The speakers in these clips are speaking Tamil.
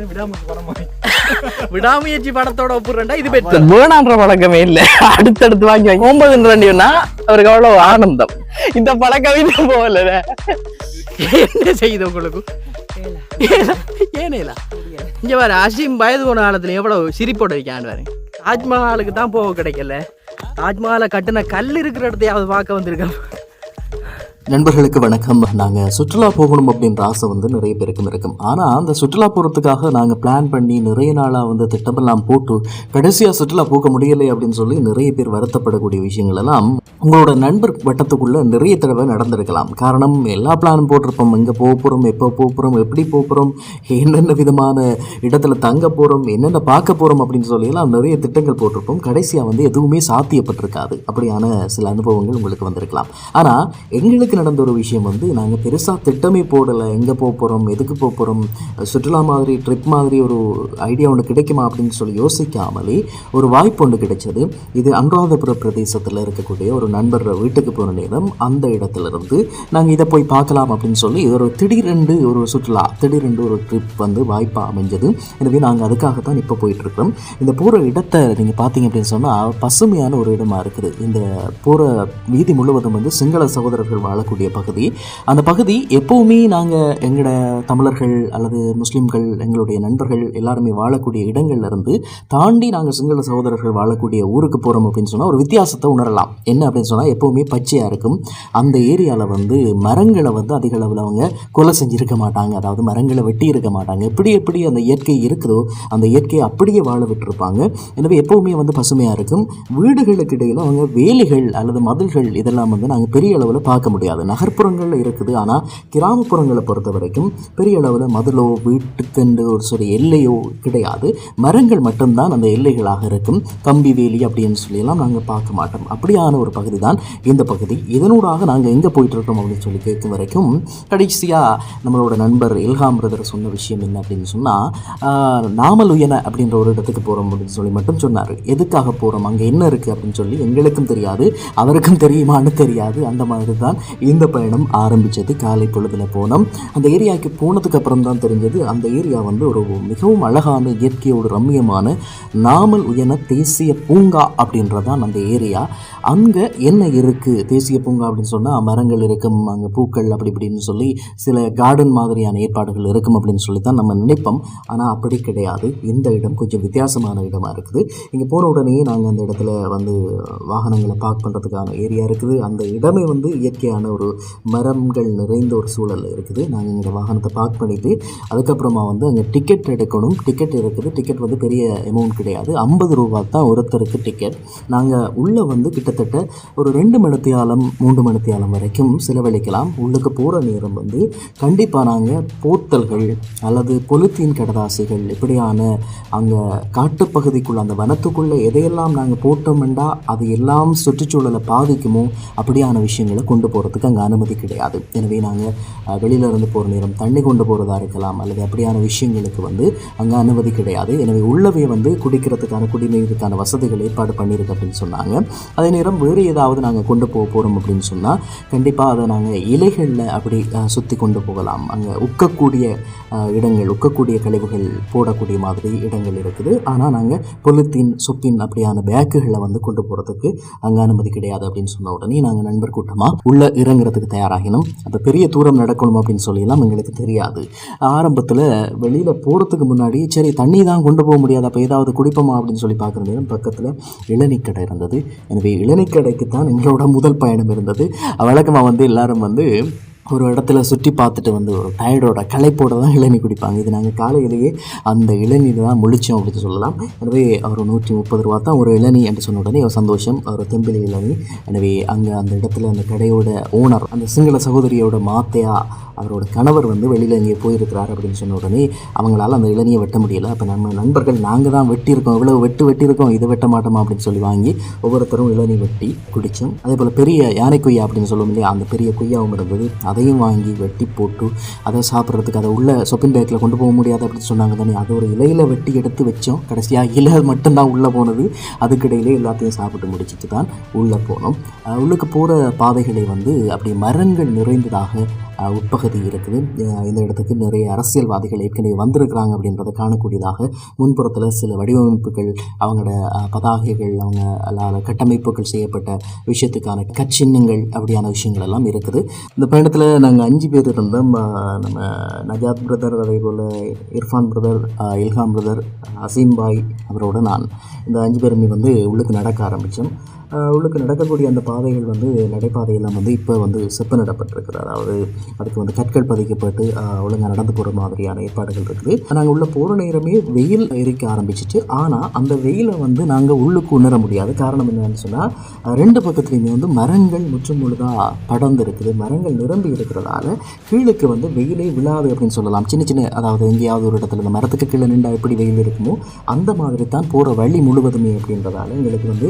விடாமுயற்சி படத்தோட ஒப்புறா இது பெற்ற வேணான்ற பழக்கமே இல்ல. அடுத்தடுத்து வாங்கி வாங்கி ஒன்பது ரெண்டுனா அவருக்கு அவ்வளவு ஆனந்தம். இந்த பழக்கமே இல்ல போகல. என்ன செய்யுது உங்களுக்கு? ஏனேலா? இங்க பாரு அசீம் வயது போன காலத்துல எவ்வளவு சிரிப்போட இருக்கான்னு பாரு. தாஜ்மஹாலுக்கு தான் போக கிடைக்கல. தாஜ்மஹாலை கட்டின கல் இருக்கிற இடத்தையாவது பார்க்க வந்திருக்கேன். நண்பர்களுக்கு வணக்கம். நாங்கள் சுற்றுலா போகணும் அப்படின்ற ஆசை வந்து நிறைய பேருக்கும் இருக்கும். ஆனால் அந்த சுற்றுலா போகிறதுக்காக நாங்கள் பிளான் பண்ணி நிறைய நாளாக வந்து திட்டமெல்லாம் போட்டு கடைசியாக சுற்றுலா போக முடியலை அப்படின்னு சொல்லி நிறைய பேர் வருத்தப்படக்கூடிய விஷயங்கள் எல்லாம் உங்களோட நண்பர் வட்டத்துக்குள்ளே நிறைய தடவை நடந்திருக்கலாம். காரணம் எல்லா பிளானும் போட்டிருப்போம். எங்கே போக போகிறோம் எப்போ போக போகிறோம் எப்படி போக போகிறோம் என்னென்ன விதமான இடத்துல தங்க போகிறோம் என்னென்ன பார்க்க போகிறோம் அப்படின்னு சொல்லி எல்லாம் நிறைய திட்டங்கள் போட்டிருப்போம். கடைசியாக வந்து எதுவுமே சாத்தியப்பட்டிருக்காது. அப்படியான சில அனுபவங்கள் உங்களுக்கு வந்திருக்கலாம். ஆனால் எங்களுக்கு நடந்த ஒரு விஷயம் வந்து நாங்கள் பெருசாக திட்டமே போடலை. எங்கே போக போகிறோம் எதுக்கு போக போகிறோம் சுற்றுலா மாதிரி ட்ரிப் மாதிரி ஒரு ஐடியா ஒன்று கிடைக்குமா அப்படின்னு சொல்லி யோசிக்காமலே ஒரு வாய்ப்பு ஒன்று கிடைச்சது. இது அனுராதபுர பிரதேசத்தில் இருக்கக்கூடிய ஒரு நண்பர் வீட்டுக்கு போன நேரம் அந்த இடத்துலேருந்து நாங்கள் இதை போய் பார்க்கலாம் அப்படின்னு சொல்லி ஒரு திடீரென்று ஒரு சுற்றுலா திடீரென்று ஒரு ட்ரிப் வந்து வாய்ப்பாக அமைஞ்சது. எனவே நாங்கள் அதுக்காகத்தான் இப்போ போயிட்டுருக்கோம் இந்த போகிற இடத்தை நீங்கள் பார்த்தீங்க அப்படின்னு சொன்னால் பசுமையான ஒரு இடமா இருக்குது. இந்த போகிற வீதி முழுவதும் வந்து சிங்கள சகோதரர்கள் வாழக்கூடிய பகுதி. அந்த பகுதி எப்போவுமே நாங்கள் எங்களோட தமிழர்கள் அல்லது முஸ்லீம்கள் எங்களுடைய நண்பர்கள் எல்லாருமே வாழக்கூடிய இடங்கள்ல இருந்து தாண்டி நாங்கள் சிங்கள சகோதரர்கள் வாழக்கூடிய ஊருக்கு போகிறோம் அப்படின்னு சொன்னால் ஒரு வித்தியாசத்தை உணரலாம். என்ன அப்படின்னு சொன்னால் எப்போவுமே பச்சையாக இருக்கும். அந்த ஏரியாவில் வந்து மரங்களை வந்து அதிக அளவில் அவங்க கொலை செஞ்சுருக்க மாட்டாங்க. அதாவது மரங்களை வெட்டி இருக்க மாட்டாங்க. எப்படி எப்படி அந்த இயற்கை இருக்குதோ அந்த இயற்கையை அப்படியே வாழ விட்டுருப்பாங்க. எனவே எப்போவுமே வந்து பசுமையாக இருக்கும். வீடுகளுக்கு இடையில் அவங்க வேலிகள் அல்லது மதில்கள் இதெல்லாம் வந்து நாங்கள் பெரிய அளவில் பார்க்க முடியாது. நகர்ப்புறங்களில் இருக்குது. ஆனால் கிராமப்புறங்களை பொறுத்த வரைக்கும் பெரிய அளவில் மதிலோ வீட்டுக்கென்று ஒரு சில எல்லையோ கிடையாது. மரங்கள் மட்டும்தான் அந்த எல்லைகளாக இருக்கும். கம்பி வேலி அப்படின்னு சொல்லியெல்லாம் நாங்கள் பார்க்க மாட்டோம். அப்படியான ஒரு பகுதி தான் இந்த பகுதி. இதனூடாக நாங்கள் எங்கே போயிட்டுருக்கோம் அப்படின்னு சொல்லி கேட்கும் வரைக்கும் கடைசியாக நம்மளோட நண்பர் இல்ஹாம் பிரதர் சொன்ன விஷயம் என்ன அப்படின்னு சொன்னால் நாமலுயன அப்படின்ற ஒரு இடத்துக்கு போகிறோம் அப்படின்னு சொல்லி மட்டும் சொன்னார். எதுக்காக போகிறோம் அங்கே என்ன இருக்குது அப்படின்னு சொல்லி எங்களுக்கும் தெரியாது. அவருக்கும் தெரியுமான்னு தெரியாது. அந்த மாதிரி தான் இந்த பயணம் ஆரம்பித்தது காலை பொழுதில் போனோம். அந்த ஏரியாவுக்கு போனதுக்கு அப்புறம் தான் தெரிஞ்சது அந்த ஏரியா வந்து ஒரு மிகவும் அழகான இயற்கையோடு ரம்மியமான நாமல் உயன தேசிய பூங்கா அப்படின்றதான் அந்த ஏரியா. அங்கே என்ன இருக்குது தேசிய பூங்கா அப்படின்னு சொன்னால் மரங்கள் இருக்கும் அங்கே பூக்கள் அப்படி இப்படின்னு சொல்லி சில கார்டன் மாதிரியான ஏற்பாடுகள் இருக்கும் அப்படின்னு சொல்லி தான் நம்ம நினைப்போம். ஆனால் அப்படி கிடையாது. இந்த இடம் கொஞ்சம் வித்தியாசமான இடமாக இருக்குது. இங்கே போன உடனே நாங்கள் அந்த இடத்துல வந்து வாகனங்களை பார்க் பண்ணுறதுக்கான ஏரியா இருக்குது. அந்த இடமே வந்து இயற்கையான ஒரு மரங்கள் நிறைந்த ஒரு சூழலில் இருக்குது. நாங்கள் எங்கள் வாகனத்தை பார்க் பண்ணிவிட்டு அதுக்கப்புறமா வந்து அங்கே டிக்கெட் எடுக்கணும். டிக்கெட் இருக்குது டிக்கெட் வந்து பெரிய அமௌண்ட் கிடையாது. ஐம்பது ரூபா தான் ஒருத்தருக்கு டிக்கெட் நாங்கள் உள்ளே வந்து கிட்டத்தட்ட ஒரு ரெண்டு மணித்தியாலம் மூன்று மணித்தியாலம் வரைக்கும் செலவழிக்கலாம். உள்ளுக்கு போகிற நேரம் வந்து கண்டிப்பாக நாங்கள் போத்தல்கள் அல்லது பொலித்தீன் கடதாசிகள் இப்படியான அங்கே காட்டுப்பகுதிக்குள்ளே அந்த வனத்துக்குள்ளே எதையெல்லாம் நாங்கள் போட்டோம்னா அது எல்லாம் சுற்றுச்சூழலை பாதிக்குமோ அப்படியான விஷயங்களை கொண்டு போகிறதுக்கு அங்கே அனுமதி கிடையாது. எனவே நாங்கள் வெளியில இருந்து போகிற நேரம் தண்ணி கொண்டு போகிறதா இருக்கலாம் அல்லது அப்படியான விஷயங்களுக்கு வந்து அங்கே அனுமதி கிடையாது. எனவே உள்ளவே வந்து குடிக்கிறதுக்கான குடிநீருக்கான வசதிகள் ஏற்பாடு பண்ணியிருக்கு அப்படின்னு சொன்னாங்க. அதே நேரம் வேறு ஏதாவது நாங்கள் கொண்டு போக போகிறோம் அப்படின்னு சொன்னால் கண்டிப்பாக அதை நாங்கள் இலைகளில் அப்படி சுற்றி கொண்டு போகலாம். அங்கே உக்கக்கூடிய இடங்கள் உக்கக்கூடிய கழிவுகள் போடக்கூடிய மாதிரி இடங்கள் இருக்குது. ஆனால் நாங்கள் பொலித்தீன் சொப்பின் அப்படியான பேக்குகளை வந்து கொண்டு போகிறதுக்கு அங்கே அனுமதி கிடையாது அப்படின்னு சொன்ன உடனே நாங்கள் நண்பர் கூட்டமாக உள்ளே இறங்குறதுக்கு தயாராகினோம். அப்போ பெரிய தூரம் நடக்கணும் அப்படின்னு சொல்லியெல்லாம் எங்களுக்கு தெரியாது. ஆரம்பத்தில் வெளியில் போகிறதுக்கு முன்னாடி சரி தண்ணி தான் கொண்டு போக முடியாது அப்போ ஏதாவது குடிப்போமா அப்படின்னு சொல்லி பார்க்குற நேரம் பக்கத்தில் இளநீக்கடை இருந்தது. எனவே இளநீக்கடைக்கு தான் எங்களோட முதல் பயணம் இருந்தது. வழக்கமாக வந்து எல்லாரும் வந்து ஒரு இடத்துல சுற்றி பார்த்துட்டு வந்து ஒரு டயர்டோட களைப்போட தான் இளநீ குடிப்பாங்க. இது நாங்கள் காலையிலேயே அந்த இளநீர் தான் முழிச்சோம் அப்படின்னு சொல்லலாம். எனவே ஒரு நூற்றி முப்பது ரூபா தான் ஒரு இளநீ என்று சொன்ன உடனே ஒரு சந்தோஷம். ஒரு தெம்பிலி இளநீ. எனவே அங்கே அந்த இடத்துல அந்த கடையோட ஓனர் அந்த சிங்கள சகோதரியோட மாத்தையா அவரோட கணவர் வந்து வெளியில் இங்கே போயிருக்கிறார் அப்படின்னு சொன்ன உடனே அவங்களால அந்த இளநியை வெட்ட முடியல. அப்போ நம்ம நண்பர்கள் நாங்கள் தான் வெட்டியிருக்கோம். இவ்வளோ வெட்டு வெட்டியிருக்கோம். இதை வெட்ட மாட்டோமா அப்படின்னு சொல்லி வாங்கி ஒவ்வொருத்தரும் இளநீ வெட்டி குடித்தோம் அதே போல் பெரிய யானை கொய்யா அப்படின்னு சொல்லுவோம் இல்லையா? அந்த பெரிய கொய்யாவும் இருந்தது. அதையும் வாங்கி வெட்டி போட்டு அதை சாப்பிட்றதுக்கு அதை உள்ள சொப்பின் பேக்கில் கொண்டு போக முடியாது அப்படின்னு சொன்னாங்க தானே. அதை ஒரு இலையில் வெட்டி எடுத்து வச்சோம். கடைசியாக இலை மட்டும்தான் உள்ளே போனது. அதுக்கிடையிலே எல்லாத்தையும் சாப்பிட்டு முடிச்சிட்டு தான் உள்ளே போனோம். உள்ளுக்கு போகிற பாதைகளை வந்து அப்படி மரங்கள் நிறைந்ததாக உட்பகுதி இருக்குது. இந்த இடத்துக்கு நிறைய அரசியல்வாதிகள் ஏற்கனவே வந்திருக்கிறாங்க அப்படின்றத காணக்கூடியதாக முன்புறத்தில் சில வடிவமைப்புகள் அவங்களோட பதாகைகள் அவங்க அல்லாத கட்டமைப்புகள் செய்யப்பட்ட விஷயத்துக்கான கச்சின்னங்கள் அப்படியான விஷயங்கள் எல்லாம் இருக்குது. இந்த பயணத்தில் நாங்கள் அஞ்சு பேர் இருந்தோம் நம்ம நஜாத் பிரதர் அதே போல் இர்ஃபான் பிரதர் இல்ஹாம் பிரதர் அசீம் பாய் அவரோட நான். இந்த அஞ்சு பேருமே வந்து உள்ளுக்கு நடக்க ஆரம்பித்தோம் உள்ளுக்கு நடக்கக்கூடிய அந்த பாதைகள் வந்து நடைபாதையெல்லாம் வந்து இப்போ வந்து செப்பனிடப்பட்டிருக்குது அதாவது அதுக்கு வந்து கற்கள் பதிக்கப்பட்டு ஒழுங்காக நடந்து போகிற மாதிரியான ஏற்பாடுகள் இருக்குது. நாங்கள் உள்ள போகிற நேரமே வெயில் எரிக்க ஆரம்பிச்சிச்சு. ஆனால் அந்த வெயிலை வந்து நாங்கள் உள்ளுக்கு உணர முடியாது. காரணம் என்னன்னு சொன்னால் ரெண்டு பக்கத்துலேயுமே வந்து மரங்கள் முற்றும் முழுதாக படர்ந்து இருக்குது மரங்கள் நிரம்பி இருக்கிறதால கீழுக்கு வந்து வெயிலே விழாது அப்படின்னு சொல்லலாம். சின்ன சின்ன அதாவது எங்கேயாவது ஒரு இடத்துல இந்த மரத்துக்கு கீழே நின்றா எப்படி வெயில் இருக்குமோ அந்த மாதிரி தான் போகிற வழி முழுவதுமே அப்படின்றதால எங்களுக்கு வந்து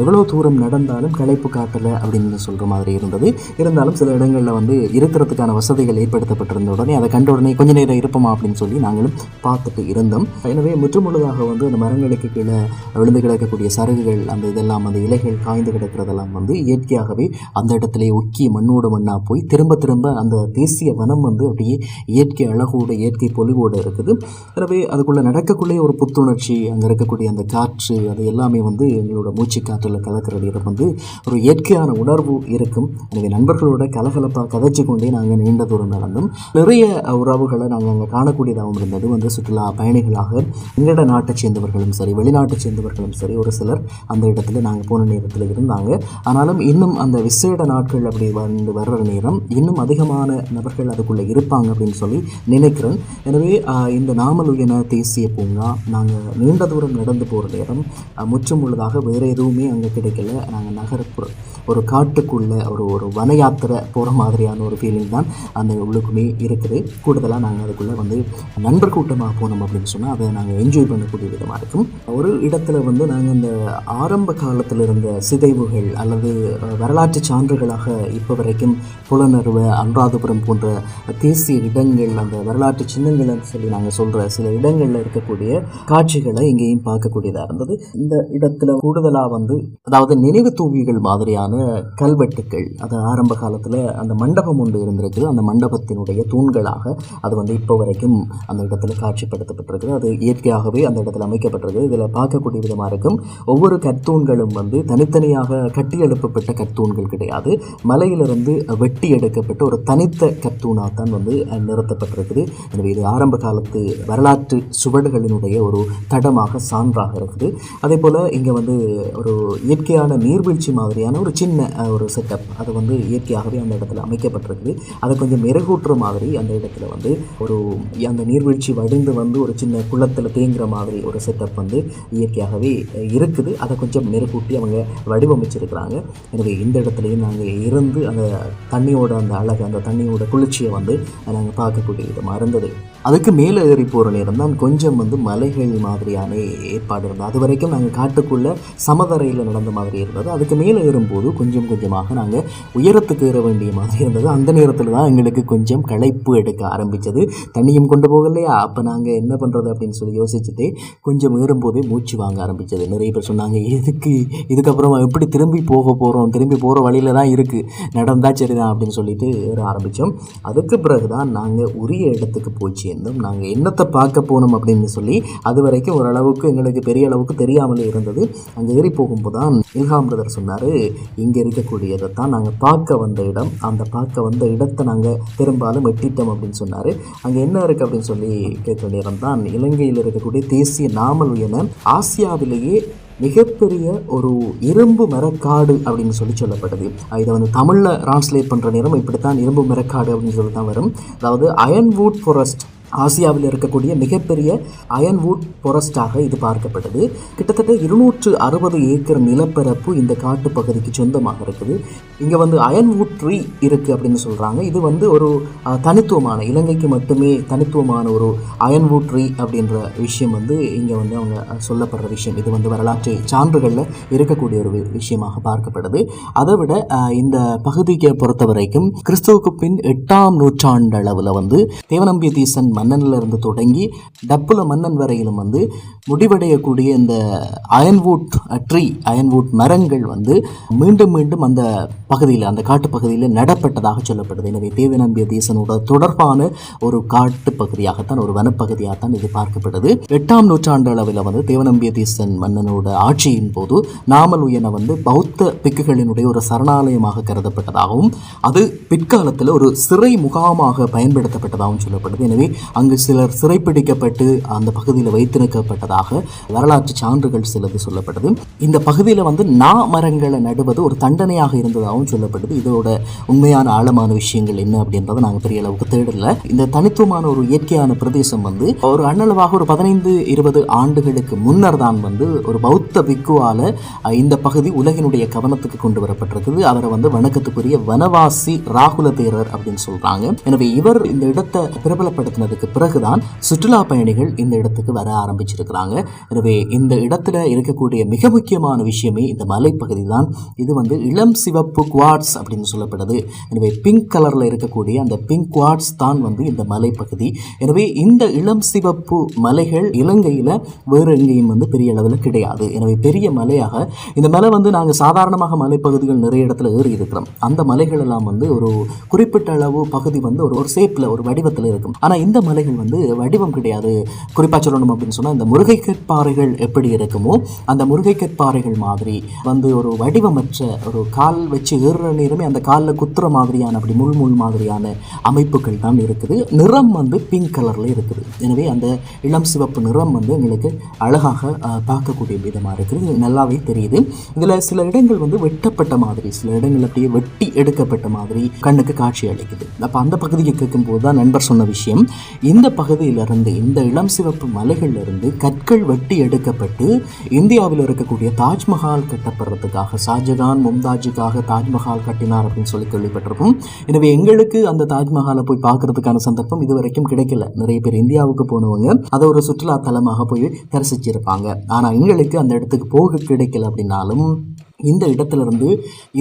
எவ்வளோ தூரம் நடந்தாலும் களைப்பு காட்டலை அப்படின்னு சொல்கிற மாதிரி இருந்தது. இருந்தாலும் சில இடங்களில் வந்து இருக்கிறதுக்கான வசதிகள் ஏற்படுத்தப்பட்டிருந்த உடனே அதை கண்ட உடனே கொஞ்ச நேரம் இருப்போமா அப்படின்னு சொல்லி நாங்களும் பார்த்துட்டு இருந்தோம். எனவே முற்றுமுழுதாக வந்து அந்த மரங்களுக்கு கீழே விழுந்து கிடக்கக்கூடிய சருகுகள் அந்த இதெல்லாம் அந்த இலைகள் காய்ந்து கிடக்கிறதெல்லாம் வந்து இயற்கையாகவே அந்த இடத்துல ஒக்கி மண்ணோடு மண்ணாக போய் திரும்ப திரும்ப அந்த தேசிய வனம் வந்து அப்படியே இயற்கை அழகோடு இயற்கை பொலிவோடு இருக்குது. எனவே அதுக்குள்ளே நடக்கக்குள்ளே ஒரு புத்துணர்ச்சி அங்கே இருக்கக்கூடிய அந்த காற்று அது எல்லாமே வந்து எங்களோட மூச்சு காற்றுல கலர் நேரம் வந்து ஒரு இயற்கையான உணர்வு இருக்கும். எனவே நண்பர்களோட கலகலப்பாக கதைச்சு கொண்டே நாங்கள் நீண்ட தூரம் நடந்தோம். நிறைய உறவுகளை நாங்கள் அங்கே காணக்கூடியதாகவும் இருந்தது. வந்து சுற்றுலா பயணிகளாக எங்களோட நாட்டை சேர்ந்தவர்களும் சரி வெளிநாட்டை சேர்ந்தவர்களும் சரி ஒரு சிலர் அந்த இடத்துல நாங்கள் போன நேரத்தில் இருந்தாங்க. ஆனாலும் இன்னும் அந்த விசேட நாட்கள் அப்படி வந்து வர்ற நேரம் இன்னும் அதிகமான நபர்கள் அதுக்குள்ளே இருப்பாங்க அப்படின்னு சொல்லி நினைக்கிறேன். எனவே இந்த இந்த நாமலுயன தேசிய பூங்கா நாங்கள் நீண்ட தூரம் நடந்து போகிற நேரம் முற்றும் உள்ளதாக வேறு எதுவுமே அங்கே கிடைக்கல நாங்கள் நகர்ப்புற ஒரு காட்டுக்குள்ளே ஒரு ஒரு வன யாத்திரை போகிற மாதிரியான ஒரு ஃபீலிங் தான் அந்த உள்ளுக்குமே இருக்குது. கூடுதலாக நாங்கள் அதுக்குள்ளே வந்து நண்பர் கூட்டமாக போனோம் அப்படின்னு சொன்னால் அதை நாங்கள் என்ஜாய் பண்ணக்கூடிய விதமாக இருக்கும். ஒரு இடத்துல வந்து நாங்கள் இந்த ஆரம்ப காலத்தில் இருந்த சிதைவுகள் அல்லது வரலாற்று சான்றுகளாக இப்போ வரைக்கும் புலனறுவ அனுராதபுரம் போன்ற தேசிய இடங்கள் அந்த வரலாற்று சின்னங்கள்னு சொல்லி நாங்கள் சொல்கிற சில இடங்களில் இருக்கக்கூடிய காட்சிகளை இங்கேயும் பார்க்கக்கூடியதாக இருந்தது. இந்த இடத்துல கூடுதலாக வந்து அதாவது நினைவு தூவிகள் மாதிரியான கல்வெட்டுக்கள். அது ஆரம்ப காலத்தில் அந்த மண்டபம் ஒன்று இருந்திருக்குது அந்த மண்டபத்தினுடைய தூண்களாக அது வந்து இப்போ வரைக்கும் அந்த இடத்துல காட்சிப்படுத்தப்பட்டிருக்குது. அது இயற்கையாகவே அந்த இடத்துல அமைக்கப்பட்டிருக்கு இதில் பார்க்கக்கூடிய விதமாக இருக்கும். ஒவ்வொரு கற்தூண்களும் வந்து தனித்தனியாக கட்டி எழுப்பப்பட்ட கற்தூண்கள் கிடையாது. மலையிலிருந்து வெட்டி எடுக்கப்பட்ட ஒரு தனித்த கற்தூணாக தான் வந்து நிறுத்தப்பட்டிருக்குது. எனவே இது ஆரம்ப காலத்து வரலாற்று சுவடுகளினுடைய ஒரு தடமாக சான்றாக இருக்குது. அதே போல் இங்கே வந்து ஒரு இயற்கையான நீர்வீழ்ச்சி மாதிரியான ஒரு சின்ன ஒரு செட்டப் அது வந்து இயற்கையாகவே அந்த இடத்துல அமைக்கப்பட்டிருக்குது. அதை கொஞ்சம் மெருகூட்டுற மாதிரி அந்த இடத்துல வந்து ஒரு அந்த நீர்வீழ்ச்சி வடிந்து வந்து ஒரு சின்ன குளத்தில் தேங்குற மாதிரி ஒரு செட்டப் வந்து இயற்கையாகவே இருக்குது. அதை கொஞ்சம் மெருகூட்டி அவங்க வடிவமைச்சிருக்கிறாங்க. எனவே இந்த இடத்துலையும் நாங்கள் இருந்து அந்த தண்ணியோட அந்த அழகு அந்த தண்ணியோட குளிர்ச்சியை வந்து நாங்கள் பார்க்கக்கூடிய விதமாக இருந்தது. அதுக்கு மேலே ஏறி போகிற நேரம் தான் கொஞ்சம் வந்து மலைகள் மாதிரியான ஏற்பாடு இருந்தது. அது வரைக்கும் நாங்கள் காட்டுக்குள்ளே சமதரையில் நடந்த மாதிரி இருந்தது. அதுக்கு மேலே ஏறும்போது கொஞ்சம் கொஞ்சமாக நாங்கள் உயரத்துக்கு ஏற வேண்டிய மாதிரி இருந்தது. அந்த நேரத்தில் தான் எங்களுக்கு கொஞ்சம் களைப்பு எடுக்க ஆரம்பித்தது தண்ணியும் கொண்டு போகலையா? அப்போ நாங்கள் என்ன பண்ணுறது அப்படின்னு சொல்லி யோசிச்சுட்டு கொஞ்சம் ஏறும்போதே மூச்சு வாங்க ஆரம்பித்தது நிறைய பேர் சொன்னாங்க எதுக்கு? இதுக்கப்புறம் எப்படி திரும்பி போக போகிறோம் திரும்பி போகிற வழியில தான் இருக்குது நடந்தால் சரிதான் அப்படின்னு சொல்லிட்டு ஏற ஆரம்பித்தோம் அதுக்கு பிறகு தான் நாங்கள் உரிய இடத்துக்கு போச்சு. சேர்ந்தோம் நாங்கள் என்னத்தை பார்க்க போனோம் அப்படின்னு சொல்லி அது வரைக்கும் ஓரளவுக்கு எங்களுக்கு பெரிய அளவுக்கு தெரியாமலே இருந்தது. அங்கே ஏறி போகும்போது தான் இல்ஹாம் பிரதர் சொன்னார் இங்கே இருக்கக்கூடியதை தான் நாங்கள் பார்க்க வந்த இடம். அந்த பார்க்க வந்த இடத்தை நாங்கள் பெரும்பாலும் வெட்டிட்டோம் அப்படின்னு சொன்னார். அங்கே என்ன இருக்குது அப்படின்னு சொல்லி கேட்க நேரம் தான் இலங்கையில் இருக்கக்கூடிய தேசிய நாமல் என ஆசியாவிலேயே மிகப்பெரிய ஒரு இரும்பு மரக்காடு அப்படின்னு சொல்லி சொல்லப்படுது. இதை வந்து தமிழில் டிரான்ஸ்லேட் பண்ணுற நேரம் இப்படித்தான் இரும்பு மரக்காடு அப்படின்னு சொல்லி தான் வரும். அதாவது அயன்வுட் ஃபாரஸ்ட் ஆசியாவில் இருக்கக்கூடிய மிகப்பெரிய அயன்வுட் ஃபாரஸ்டாக இது பார்க்கப்பட்டது. கிட்டத்தட்ட இருநூற்று அறுபது ஏக்கர் நிலப்பரப்பு இந்த காட்டு பகுதிக்கு சொந்தமாக இருக்குது. இங்கே வந்து அயன்வுட் ட்ரீ இருக்குது அப்படின்னு சொல்கிறாங்க இது வந்து ஒரு தனித்துவமான இலங்கைக்கு மட்டுமே தனித்துவமான ஒரு அயன்வுட் ட்ரீ அப்படின்ற விஷயம் வந்து இங்கே வந்து அவங்க சொல்லப்படுற விஷயம். இது வந்து வரலாற்று சான்றுகளில் இருக்கக்கூடிய ஒரு வி- விஷயமாக பார்க்கப்படுது அதை விட இந்த பகுதியை பொறுத்த வரைக்கும் கிறிஸ்துவுக்கு பின் எட்டாம் நூற்றாண்டு அளவில் வந்து தேவநம்பிய தீசன் மன்னனில் இருந்து தொடங்கி டப்புல மன்னன் வரையிலும் வந்து முடிவடையக்கூடிய இந்த அயன்வுட் ட்ரீ அயன்வுட் மரங்கள் வந்து மீண்டும் மீண்டும் அந்த பகுதியில் அந்த காட்டு பகுதியில் நடப்பட்டதாக சொல்லப்படுது. எனவே தேவநம்பிய தேசனோட தொடர்பான ஒரு காட்டு பகுதியாகத்தான் ஒரு வனப்பகுதியாகத்தான் இது பார்க்கப்படுது. எட்டாம் நூற்றாண்டு அளவில் வந்து தேவநம்பிய தேசன் மன்னனோட ஆட்சியின் போது நாமல் உயன வந்து பௌத்த பிக்குகளினுடைய ஒரு சரணாலயமாக கருதப்பட்டதாகவும் அது பிற்காலத்தில் ஒரு சிறை முகாமாக பயன்படுத்தப்பட்டதாகவும் சொல்லப்படுது. எனவே அங்கு சிலர் சிறைப்பிடிக்கப்பட்டு அந்த பகுதியில் வைத்திருக்கப்பட்டதாக வரலாற்று சான்றுகள் சிலது சொல்லப்படுது. இந்த பகுதியில் வந்து நா மரங்களை நடுவது ஒரு தண்டனையாக இருந்ததாகவும் சொல்லப்படுது. இதோட உண்மையான ஆழமான விஷயங்கள் என்ன அப்படின்றத நாங்கள் பெரிய அளவுக்கு தேடல. இந்த தனித்துவமான ஒரு இயற்கையான பிரதேசம் வந்து ஒரு அண்ணளவாக ஒரு பதினைந்து இருபது ஆண்டுகளுக்கு முன்னர் தான் வந்து ஒரு பௌத்த பிக்குவால இந்த பகுதி உலகினுடைய கவனத்துக்கு கொண்டு வரப்பட்டிருக்குது. அவரை வந்து வணக்கத்துக்குரிய வனவாசி ராகுல தேரர் அப்படின்னு சொல்றாங்க. எனவே இவர் இந்த இடத்தை பிரபலப்படுத்தினது ஆண்டுகளுக்கு பிறகுதான் சுற்றுலா பயணிகள் இந்த இடத்துக்கு வர ஆரம்பிச்சிருக்கிறாங்க. எனவே இந்த இடத்துல இருக்கக்கூடிய மிக முக்கியமான விஷயமே இந்த மலைப்பகுதி தான் இது வந்து இளம் சிவப்பு குவாட்ஸ் அப்படின்னு சொல்லப்படுது. எனவே பிங்க் கலரில் இருக்கக்கூடிய அந்த பிங்க் குவாட்ஸ் தான் வந்து இந்த மலைப்பகுதி. எனவே இந்த இளம் சிவப்பு மலைகள் இலங்கையில் வேறு எங்கேயும் வந்து பெரிய அளவில் கிடையாது. எனவே பெரிய மலையாக இந்த மலை வந்து நாங்கள் சாதாரணமாக மலைப்பகுதிகள் நிறைய இடத்துல ஏறி இருக்கிறோம். அந்த மலைகள் எல்லாம் வந்து ஒரு குறிப்பிட்ட அளவு பகுதி வந்து ஒரு ஒரு சேப்பில் ஒரு வடிவத்தில் இருக்கும். ஆனால் இந்த மலைகள் வந்து வடிவம் கிடையாது. குறிப்பாக சொல்லணும் அப்படின்னு சொன்னால் இந்த முருகைக்கற்பாறைகள் எப்படி இருக்குமோ அந்த முருகைக்கற்பாறைகள் மாதிரி வந்து ஒரு வடிவமற்ற ஒரு கால் வச்சு ஏறுற நேரமே அந்த காலில் குத்துற மாதிரியான அப்படி முள் முள் மாதிரியான அமைப்புகள் தான் இருக்குது. நிறம் வந்து பிங்க் கலரில் இருக்குது. எனவே அந்த இளம் சிவப்பு நிறம் வந்து எங்களுக்கு அழகாக பார்க்கக்கூடிய விதமாக இருக்குது. நல்லாவே தெரியுது. இதில் சில இடங்கள் வந்து வெட்டப்பட்ட மாதிரி சில இடங்கள் அப்படியே வெட்டி எடுக்கப்பட்ட மாதிரி கண்ணுக்கு காட்சி அளிக்குது. அப்போ அந்த பகுதியை கேட்கும்போது தான் நண்பர் சொன்ன விஷயம் இந்த பகுதியிலிருந்து இந்த இளம் சிவப்பு மலைகளிலிருந்து கற்கள் வெட்டி எடுக்கப்பட்டு இந்தியாவில் இருக்கக்கூடிய தாஜ்மஹால் கட்டப்படுறதுக்காக ஷாஜகான் மும்தாஜுக்காக தாஜ்மஹால் கட்டினார் அப்படின்னு சொல்லி கேள்விப்பட்டிருப்போம். எனவே எங்களுக்கு அந்த தாஜ்மஹாலை போய் பார்க்கறதுக்கான சந்தர்ப்பம் இது வரைக்கும் கிடைக்கல. நிறைய பேர் இந்தியாவுக்கு போனவங்க அதை ஒரு சுற்றுலா தலமாக போய் தரிசிச்சிருப்பாங்க. ஆனால் எங்களுக்கு அந்த இடத்துக்கு போக கிடைக்கல அப்படின்னாலும் இந்த இடத்திலிருந்து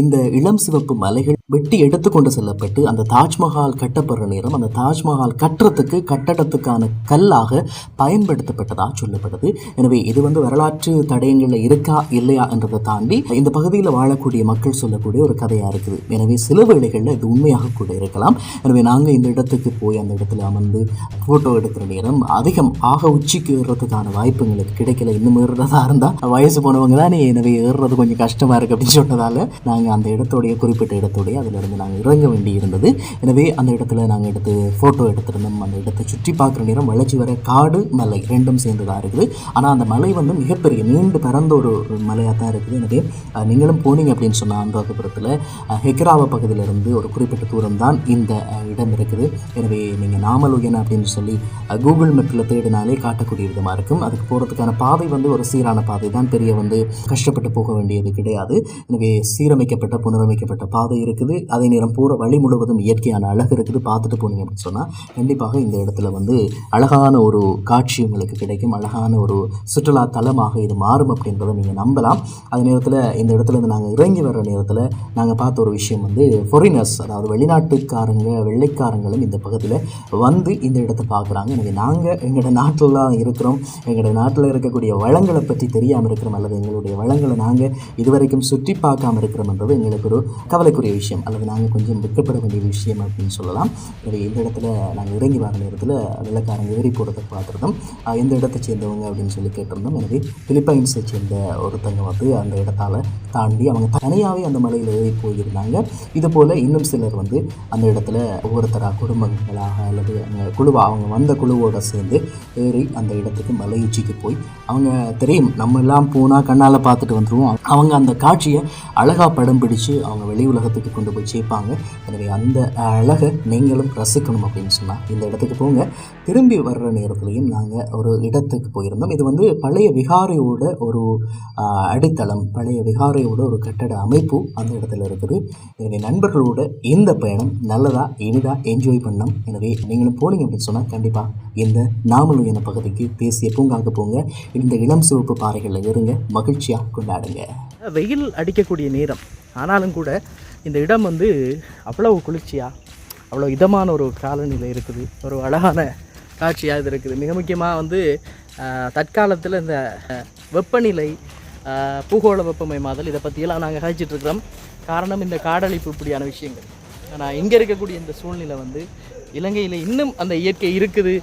இந்த இளம் சிவப்பு மலைகள் வெட்டி எடுத்துக்கொண்டு செல்லப்பட்டு அந்த தாஜ்மஹால் கட்டப்படுற நேரம் அந்த தாஜ்மஹால் கட்டுறதுக்கு கட்டடத்துக்கான கல்லாக பயன்படுத்தப்பட்டதாக சொல்லப்படுது. எனவே இது வந்து வரலாற்று தடயங்களில் இருக்கா இல்லையா என்றதை தாண்டி இந்த பகுதியில் வாழக்கூடிய மக்கள் சொல்லக்கூடிய ஒரு கதையாக இருக்குது. எனவே சில வேளைகளில் இது உண்மையாக கூட இருக்கலாம். எனவே நாங்கள் இந்த இடத்துக்கு போய் அந்த இடத்துல அமர்ந்து ஃபோட்டோ எடுக்கிற நேரம் அதிகம் ஆக உச்சிக்கு ஏறுறதுக்கான வாய்ப்பு எங்களுக்கு கிடைக்கல. இன்னும் ஏறுறதா இருந்தால் வயசு போனவங்க தானே. எனவே ஏறுறது கொஞ்சம் கஷ்டமாக இருக்குது அப்படின்னு சொன்னதால் நாங்கள் அந்த இடத்துடைய குறிப்பிட்ட இடத்துடைய அதிலிருந்து நாங்கள் இறங்க வேண்டி இருந்தது எனவே அந்த இடத்துல நாங்கள் எடுத்து ஃபோட்டோ எடுத்திருந்தோம். அந்த இடத்தை சுற்றி பார்க்குற நேரம் வளர்ச்சி வர காடு மலை ரெண்டும் சேர்ந்ததாக இருக்குது. ஆனால் அந்த மலை வந்து மிகப்பெரிய நீண்டு பறந்த ஒரு மலையாக தான் இருக்குது. எனவே நீங்களும் போனீங்க அப்படின்னு சொன்னால் அனுராதபுரத்தில் ஹெக்ராவ பகுதியிலிருந்து ஒரு குறிப்பிட்ட தூரம் தான் இந்த இடம் இருக்குது. எனவே நீங்கள் நாமலுயன் அப்படின்னு சொல்லி கூகுள் மேப்பில் தேடினாலே காட்டக்கூடிய விதமாக இருக்கும். அதுக்கு போகிறதுக்கான பாதை வந்து ஒரு சீரான பாதை தான். பெரிய வந்து கஷ்டப்பட்டு போக வேண்டியது கிடையாது. எனவே சீரமைக்கப்பட்ட புனரமைக்கப்பட்ட பாதை இருக்குது. அதே நேரம் பூரா வழி முழுவதும் இயற்கையான அழகு இருக்குது. பார்த்துட்டு போனீங்க அப்படின்னு சொன்னால் கண்டிப்பாக இந்த இடத்துல வந்து அழகான ஒரு காட்சி உங்களுக்கு கிடைக்கும். அழகான ஒரு சுற்றுலா தலமாக இது மாறும் அப்படின்றத நீங்கள் நம்பலாம். அதே நேரத்தில் இந்த இடத்துல இருந்து நாங்கள் இறங்கி வர்ற நேரத்தில் நாங்கள் பார்த்த ஒரு விஷயம் வந்து ஃபாரினர்ஸ் அதாவது வெளிநாட்டுக்காரங்க வெள்ளைக்காரங்களும் இந்த பகுதியில் வந்து இந்த இடத்த பார்க்குறாங்க. எனவே நாங்கள் எங்களோட நாட்டில் தான் இருக்கிறோம். எங்களோட நாட்டில் இருக்கக்கூடிய வளங்களை பற்றி தெரியாமல் இருக்கிறோம். அல்லது எங்களுடைய வளங்களை நாங்கள் இதுவரைக்கும் சுற்றி பார்க்காம இருக்கிறோம்ன்றது எங்களுக்கு ஒரு கவலைக்குரிய விஷயம். அல்லது நாங்கள் கொஞ்சம் வெட்கப்பட வேண்டிய விஷயம் அப்படின்னு சொல்லலாம். எனவே இந்த இடத்துல நாங்கள் இறங்கி வர நேரத்தில் வெள்ளக்காரங்க ஏறி போகிறத பார்த்துருந்தோம். எந்த இடத்தை சேர்ந்தவங்க அப்படின்னு சொல்லி கேட்டிருந்தோம். எனவே பிலிப்பைன்ஸை சேர்ந்த ஒருத்தங்க வந்து அந்த இடத்தால் தாண்டி அவங்க தனியாகவே அந்த மலையில் ஏறி போயிருந்தாங்க. இது போல் இன்னும் சிலர் வந்து அந்த இடத்துல ஒவ்வொருத்தராக குடும்பங்களாக அல்லது அவங்க குழுவாக அவங்க வந்த குழுவோடு சேர்ந்து ஏறி அந்த இடத்துக்கு மலை உச்சிக்கு போய் அவங்க தெரியும். நம்ம எல்லாம் போனால் கண்ணால் பார்த்துட்டு வந்துடுவோம் அவங்க அந்த காட்சியை அழகாக படம் பிடிச்சு அவங்க வெளி உலகத்துக்கு கொண்டு போய் சேர்ப்பாங்க எனவே அந்த அழகை நீங்களும் ரசிக்கணும் அப்படின்னு சொன்னால் இந்த இடத்துக்கு போங்க. திரும்பி வர்ற நேரத்துலையும் நாங்கள் ஒரு இடத்துக்கு போயிருந்தோம். இது வந்து பழைய விகாரையோட ஒரு அடித்தளம் பழைய விகாரையோட ஒரு கட்டட அமைப்பு அந்த இடத்துல இருக்குது. எனவே நண்பர்களோட இந்த பயணம் நல்லதாக இனிதாக என்ஜாய் பண்ணோம் எனவே நீங்களும் போனீங்க அப்படின்னு சொன்னால் கண்டிப்பாக இந்த நாமலுயன பகுதிக்கு தேசிய பூங்காவுக்கு போங்க. இந்த இளம் சிவப்பு பாறைகளில் இருங்க. மகிழ்ச்சியாக கொண்டாடுங்க. வெயில் அடிக்கக்கூடிய நேரம். ஆனாலும் கூட இந்த இடம் வந்து அவ்வளவு குளிர்ச்சியாக அவ்வளோ இதமான ஒரு காலநிலை இருக்குது ஒரு அழகான காட்சியாக இது இருக்குது. மிக முக்கியமாக வந்து தற்காலத்தில் இந்த வெப்பநிலை பூகோள வெப்பமயமாதல் இதை பற்றியெல்லாம் நாங்கள் காய்ச்சிட்ருக்கிறோம் இருக்கிறோம். காரணம் இந்த காடழிப்பு இப்படியான விஷயங்கள். ஆனால் இங்கே இருக்கக்கூடிய இந்த சூழ்நிலை வந்து இலங்கையில் இன்னும் அந்த இயற்கை இருக்குது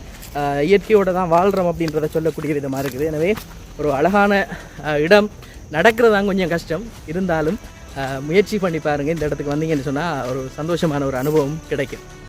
இயற்கையோடு தான் வாழ்கிறோம் அப்படின்றத சொல்லக்கூடிய விதமாக இருக்குது. எனவே ஒரு அழகான இடம் நடக்கிறது தான் கொஞ்சம் கஷ்டம். இருந்தாலும் முயற்சி பண்ணி பாருங்கள் இந்த இடத்துக்கு வந்தீங்கன்னு சொன்னால் ஒரு சந்தோஷமான ஒரு அனுபவம் கிடைக்கும்.